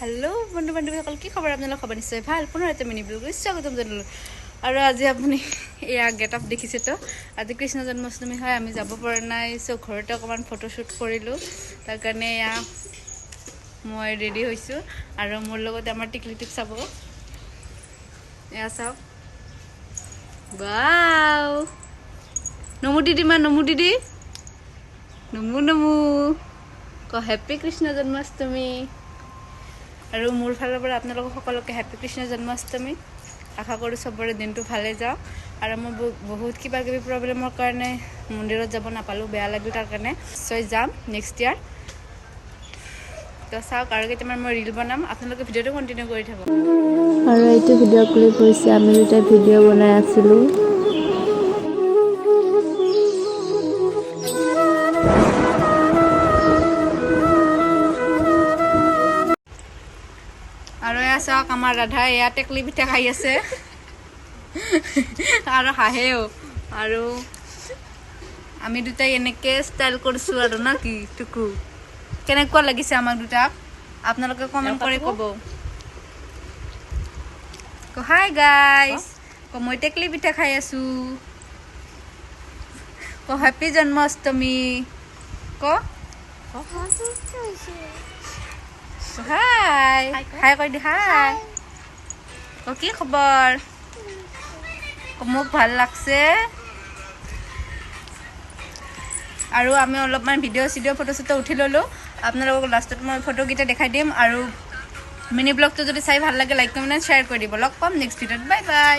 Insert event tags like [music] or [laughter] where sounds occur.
Hello বন্ধু বান্ধৱীসকল কি খবৰ? আপোনালোক খবৰ নিশ্চয় ভাল। পুনৰ এটা মিনি ব্লগ স্বাগতম জনালোঁ। আৰু আজি আপুনি [laughs] এয়া গেট আপ দেখিছেতো আজি কৃষ্ণ জন্মাষ্টমী হয় আমি যাব পৰা নাই। চ' ঘৰতে অকণমান ফটোশ্বুট কৰিলোঁ। তাৰ কাৰণে এয়া মই ৰেডি হৈছোঁ। আৰু মোৰ লগতে আমাৰ টিকলিটোক চাব। এয়া চাওক। বাও নমু দিদি মা নমু দিদি। নমু নমু। ক হেপ্পী কৃষ্ণ জন্মাষ্টমী। আৰু মোৰ ফালৰ পৰা আপোনালোকক সকলোকে হেপী কৃষ্ণ জন্মাষ্টমী আশা কৰোঁ চবৰে দিনটো ভালে যাওক। আৰু মই বহু- বহুত কিবা কিবি প্ৰব্লেমৰ কাৰণে মন্দিৰত যাব নাপালোঁ বেয়া লাগিল তাৰ কাৰণে। নিশ্চয় যাম নেক্সট ইয়াৰ তো চাওক আৰু কেইটামান মই ৰিল বনাম। আপোনালোকে ভিডিঅ'টো কণ্টিনিউ কৰি থাকক। আৰু এইটো ভিডিঅ' ক্লিপ হৈছে আমি দুটাই ভিডিঅ' বনাই আছিলোঁ। চাওক আমাৰ ৰাধা এয়া টেকলি পিঠা খাই আছে। আৰু হাঁহেও। আৰু আমি দুটাই এনেকৈ ষ্টাইল কৰিছোঁ আৰু না কি টুকু। কেনেকুৱা লাগিছে আমাক দুটাক আপোনালোকে কমেণ্ট কৰি ক'ব। হাই গাইজ মই টেকলি পিঠা খাই আছোঁ। ক হেপী জন্মাষ্টমী। ক হাই হাই কৈ দি হাই ক কি খবৰ ক মোক ভাল লাগছে আৰু আমি অলপমান ভিডিঅ' চিডিঅ' ফটো চটো উঠি ল'লোঁ আপোনালোকক লাষ্টত মই ফটোকেইটা দেখাই দিম আৰু মিনি ব্লগটো যদি চাই ভাল লাগে লাইক কমেণ্ট শ্বেয়াৰ কৰি দিব লগ পাম নেক্সট ভিডিঅ'ত বাই বাই